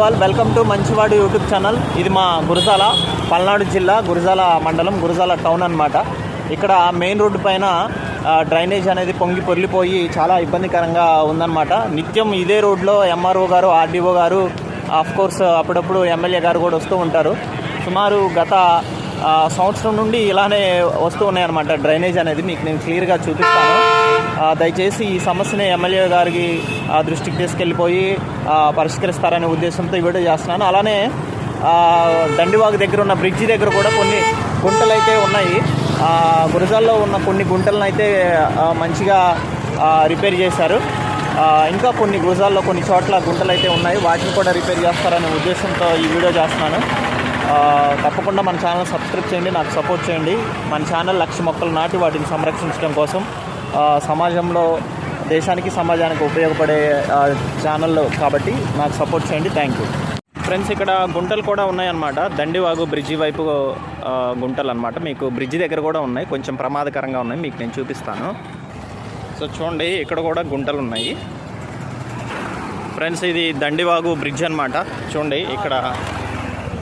All welcome to మంచివాడు YouTube channel ఇది మా గురజాల పల్నాడు జిల్లా గురజాల మండలం గురజాల టౌన్ అన్నమాట. ఇక్కడ మెయిన్ రోడ్డు పైన డ్రైనేజ్ అనేది పొంగి పొర్లిపోయి చాలా ఇబ్బందికరంగా ఉందన్నమాట. నిత్యం ఇదే రోడ్లో ఎంఆర్ఓ గారు ఆర్డీఓ గారు ఆఫ్ కోర్స్ అప్పుడప్పుడు ఎమ్మెల్యే గారు కూడా వస్తూ ఉంటారు. సుమారు గత సంవత్సరం నుండి ఇలానే వస్తూ ఉన్నాయన్నమాట డ్రైనేజ్ అనేది. మీకు నేను క్లియర్గా చూపిస్తాను. దయచేసి ఈ సమస్యని ఎమ్మెల్యే గారికి దృష్టికి తీసుకెళ్ళిపోయి పరిష్కరిస్తారనే ఉద్దేశంతో ఈ వీడియో చేస్తున్నాను. అలానే దండివాగు దగ్గర ఉన్న బ్రిడ్జి దగ్గర కూడా కొన్ని గుంటలు అయితే ఉన్నాయి గురజాల్లో ఉన్న కొన్ని గుంటలను అయితే మంచిగా రిపేర్ చేశారు. ఇంకా కొన్ని గురజాల్లో కొన్ని చోట్ల గుంటలు అయితే ఉన్నాయి. వాటిని కూడా రిపేర్ చేస్తారనే ఉద్దేశంతో ఈ వీడియో చేస్తున్నాను. తప్పకుండా మన ఛానల్ సబ్స్క్రైబ్ చేయండి నాకు సపోర్ట్ చేయండి. మన ఛానల్ లక్ష మొక్కలు నాటి వాటిని సంరక్షించడం కోసం సమాజంలో దేశానికి సమాజానికి ఉపయోగపడే ఛానల్ కాబట్టి నాకు సపోర్ట్ చేయండి. థ్యాంక్ యూ ఫ్రెండ్స్ ఇక్కడ గుంటలు కూడా ఉన్నాయన్నమాట. దండివాగు బ్రిడ్జి వైపు గుంటలు అనమాట మీకు బ్రిడ్జి దగ్గర కూడా ఉన్నాయి. కొంచెం ప్రమాదకరంగా ఉన్నాయి. మీకు నేను చూపిస్తాను. సో చూడండి ఇక్కడ కూడా గుంటలు ఉన్నాయి. ఫ్రెండ్స్ ఇది దండివాగు బ్రిడ్జ్ అనమాట చూడండి ఇక్కడ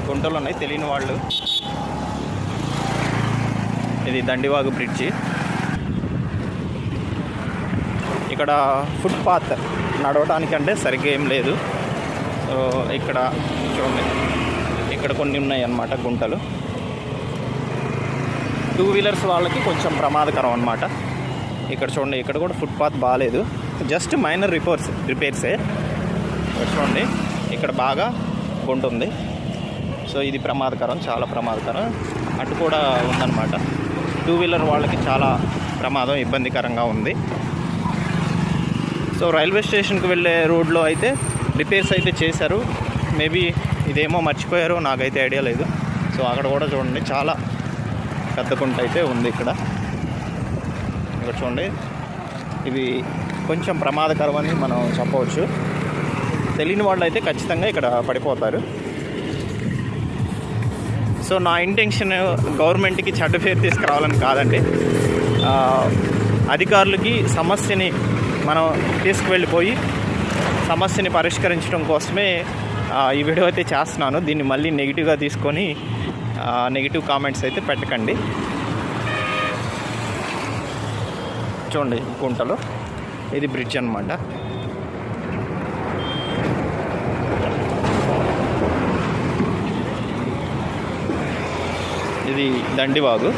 గుంటలు ఉన్నాయి. తెలియని వాళ్ళు. ఇది దండివాగు బ్రిడ్జి. ఇక్కడ ఫుట్పాత్ నడవటానికి అంటే సరిగ్గా ఏం లేదు. సో ఇక్కడ చూడండి. ఇక్కడ కొన్ని ఉన్నాయి అన్నమాట గుంటలు. టూ వీలర్స్ వాళ్ళకి కొంచెం ప్రమాదకరం అనమాట ఇక్కడ చూడండి ఇక్కడ కూడా ఫుట్పాత్ బాగాలేదు జస్ట్ మైనర్ రిపోర్స్ రిపేర్సే చూడండి ఇక్కడ బాగా ఉంటుంది సో ఇది ప్రమాదకరం చాలా ప్రమాదకరం. అటు కూడా ఉందన్నమాట. టూ వీలర్ వాళ్ళకి చాలా ప్రమాదం ఇబ్బందికరంగా ఉంది. సో రైల్వే స్టేషన్కి వెళ్ళే రోడ్లో అయితే రిపేర్స్ అయితే చేశారు. మేబీ ఇదేమో మర్చిపోయారో నాకైతే ఐడియా లేదు. సో అక్కడ కూడా చూడండి చాలా పెద్ద కుంట అయితే ఉంది ఇక్కడ. ఇక్కడ చూడండి ఇవి కొంచెం ప్రమాదకరమని మనం చెప్పవచ్చు. తెలియని వాళ్ళు అయితే ఖచ్చితంగా ఇక్కడ పడిపోతారు. సో నా ఇంటెన్షన్ గవర్నమెంట్కి చెడ్డ పేరు తీసుకురావాలని కాదండి. అధికారులకి సమస్యని మనం తీసుకువెళ్ళిపోయి సమస్యని పరిష్కరించడం కోసమే ఈ వీడియో అయితే చేస్తున్నాను. దీన్ని మళ్ళీ నెగిటివ్గా తీసుకొని నెగిటివ్ కామెంట్స్ అయితే పెట్టకండి. చూడండి గుంటలో. ఇది బ్రిడ్జ్ అనమాట ఇది దండివాగు.